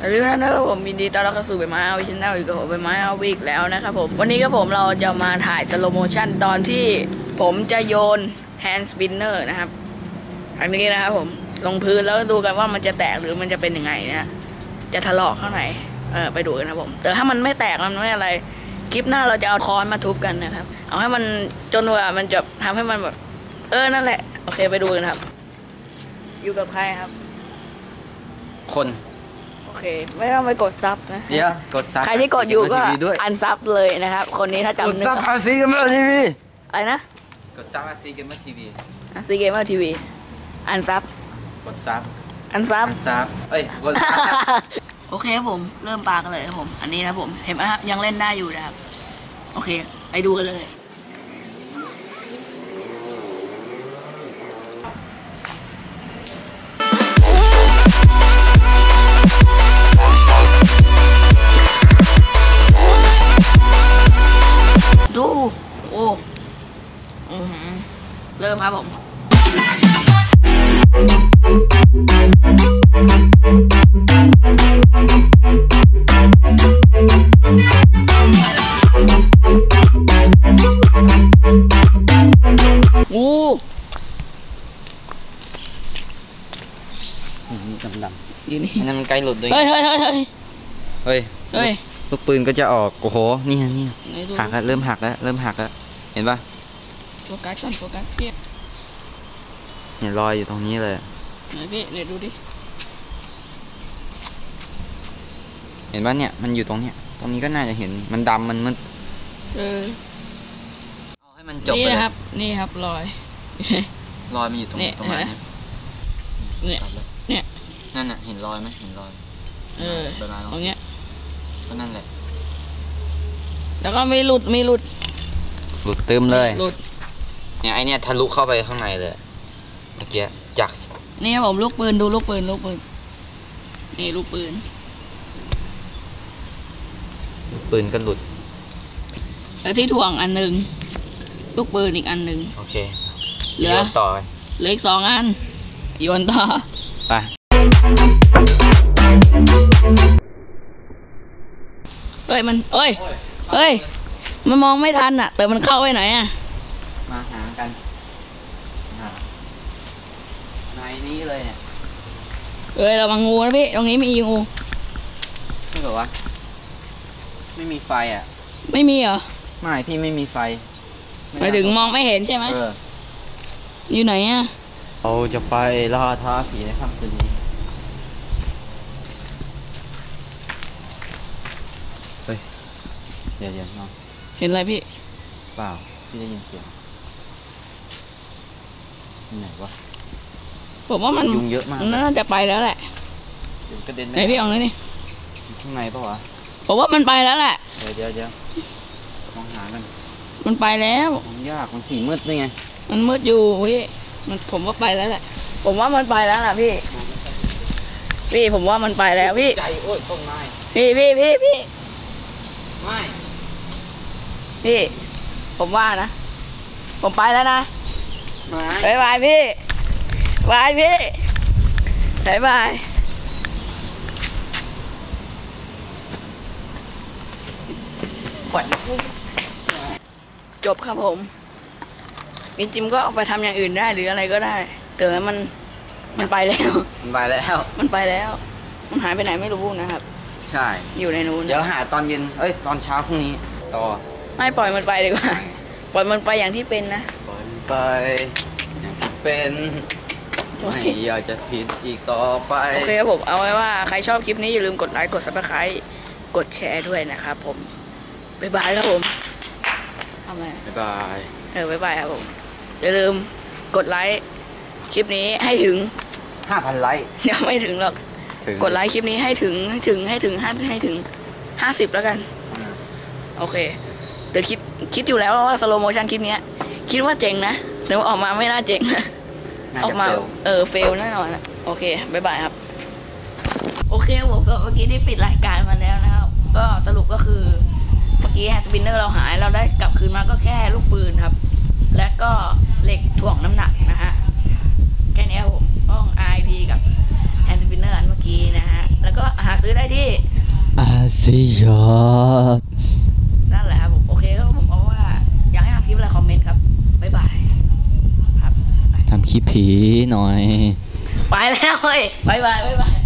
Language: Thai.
อย่าลืมนะครับผมยินดีต้อนรับเข้าสู่ใบไม้เอาชแนลอีกกับผมใบไม้เอาวีกแล้วนะครับผมวันนี้ก็ผมเราจะมาถ่ายสโลโมชั่นตอนที่ผมจะโยนแฮนด์สปินเนอร์นะครับอันนี้นะครับผมลงพื้นแล้วดูกันว่ามันจะแตกหรือมันจะเป็นยังไงนะจะถลอกข้างไหนเออไปดูกันนะผม แต่ถ้ามันไม่แตกมันไม่อะไรคลิปหน้าเราจะเอาค้อนมาทุบกันนะครับ เอาให้มันจนว่ามันจะทำให้มันแบบเออนั่นแหละ โอเคไปดูกันครับ อยู่กับใครครับ คน โอเค ไม่ต้องไปกดซับนะ เดี๋ยวกดซับใครที่กดอยู่ก็ทีวีด้วยอันซับเลยนะครับ คนนี้ถ้ากดจำนึกซับอาซีกันมาทีวีอะไรนะ กดซับอาซีกันมาทีวีซีเกมเมอร์ทีวีอันซับ กดซับ อันซับกดซับเอ้ย กดซับโอเคครับผม เริ่มปากันเลยครับผม อันนี้นะครับผม เห็นไหมครับ ยังเล่นได้อยู่นะครับ โอเค ไปดูกันเลย โอ้อือหือเริ่มครับผมโอ้ดำดำอยู่นี่อันนั้นมันใกล้หลุดด้วยเฮ้ยเฮ้ยเฮ้ยเฮ้ย เฮ้ย เฮ้ย ลูกปืนก็จะออก โอ้โห นี่ฮะนี่ไหนดูหักแล้วเริ่มหักแล้ว เริ่มหักแล้ว เห็นปะโฟกัสก่อนโฟกัสพี่เนี่ยรอยอยู่ตรงนี้เลยไหนพี่เดี๋ยวดูดิ เห็นปะเนี่ย มันอยู่ตรงเนี้ย ตรงนี้ก็น่าจะเห็น มันดำมันมืดเออเอาให้มันจบนี่ไปเลยนะครับ นี่ครับรอยรอยมันอยู่ตรงเนี่ยตรงไหนเนี่ยตัดแล้วเนี่ย นั่นน่ะ เห็นรอยไหมเห็นรอย เออใบไม้ตรงเนี้ย ก็นั่นแหละ แล้วก็ไม่หลุดไม่หลุดหลุดตึมเลย หลุด เนี่ยไอเนี่ยทะลุเข้าไปข้างในเลย เมื่อกี้จากนี่ครับผมลูกปืนดูลูกปืนลูกปืน นี่ลูกปืนปืนก็หลุด แล้วที่ถ่วงอันหนึ่งลูกปืนอีกอันหนึ่งโอเค เหลือโยนต่อกันเหลืออีกสองอันโยนต่อ ไป เฮ้ยมันเอ้ยเฮ้ย มันมองไม่ทันอะ แต่มันเข้าไปไหนอะ มาหากันในนี้เลยเนี่ยเอ้ยระวังงูนะพี่ ตรงนี้มีงูไม่บอกว่าไม่มีไฟอะ ไม่มีเหรอ ไม่พี่ไม่มีไฟหมายถึงมองไม่เห็นใช่ไหมเอออยู่ไหนอะ เราจะไปล่าท้าผีในค่ำคืนนี้เฮ้ย เดี๋ยวเดี๋ยวน้องเห็นอะไรพี่ เปล่า พี่ได้ยินเสียงที่ไหนวะ ผมว่ามันยุงเยอะมากมันน่าจะไปแล้วแหละเดี๋ยวกระเด็นไหนพี่เอาเลยนี่อยู่ข้างในปะวะ ผมว่ามันไปแล้วแหละ เดี๋ยวเดี๋ยวเดี๋ยวมองหากัน มันไปแล้วมองยาก มันสีมืดด้วยไง มันมืดอยู่พี่ มันผมว่าไปแล้วแหละ ผมว่ามันไปแล้วนะพี่ พี่ผมว่ามันไปแล้วพี่ ใจโอ้ยต้นไม้พี่พี่พี่พี่ไม่ พี่ผมว่านะ ผมไปแล้วนะไม้บายบายพี่บายพี่บายบายจบครับผมจริงๆก็เอาไปทำอย่างอื่นได้หรืออะไรก็ได้ แต่ว่ามันมันไปแล้ว มันไปแล้ว มันไปแล้ว มันหายไปไหนไม่รู้นะครับ ใช่ อยู่ในนู้น เดี๋ยวหาตอนเย็น เอ้ย ตอนเช้าพรุ่งนี้ ต่อ ไม่ปล่อยมันไปดีกว่า ปล่อยมันไปอย่างที่เป็นนะปล่อยมันไปอย่างที่เป็นไม่อยากจะผิดอีกต่อไป โอเคครับผมเอาไว้ว่าใครชอบคลิปนี้อย่าลืมกดไลค์กด subscribe กดแชร์ด้วยนะครับผม บ๊ายบายครับผมทำไมบ๊ายบาย เออบ๊ายบายครับผม อย่าลืมกดไลค์คลิปนี้ให้ถึง5,000ไลค์ยังไม่ถึงหรอก ถึงกดไลค์คลิปนี้ให้ถึงให้ถึงให้ถึงให้ให้ถึงห้าสิบแล้วกันอืมโอเค แต่คิดคิดอยู่แล้วว่าสโลโมชันคลิปนี้คิดว่าเจ๋งนะ แต่ว่าออกมาไม่น่าเจ๋งออกมาเออเฟลแน่นอนโอเคบายบายครับ โอเคผมเมื่อกี้ได้ปิดรายการมาแล้วนะครับ ก็สรุปก็คือเมื่อกี้แฮนดสปินเนอร์เราหายเราได้กลับคืนมาก็แค่ลูกปืนครับ และก็เหล็กถ่วงน้ำหนักนะฮะแค่นี้ผมห้องไอพีกับแฮนดสปินเนอร์เมื่อกี้นะฮะ แล้วก็หาซื้อได้ที่อาซียอด ขี้ผีหน่อย ไปแล้วเฮ้ยบายบายบายบาย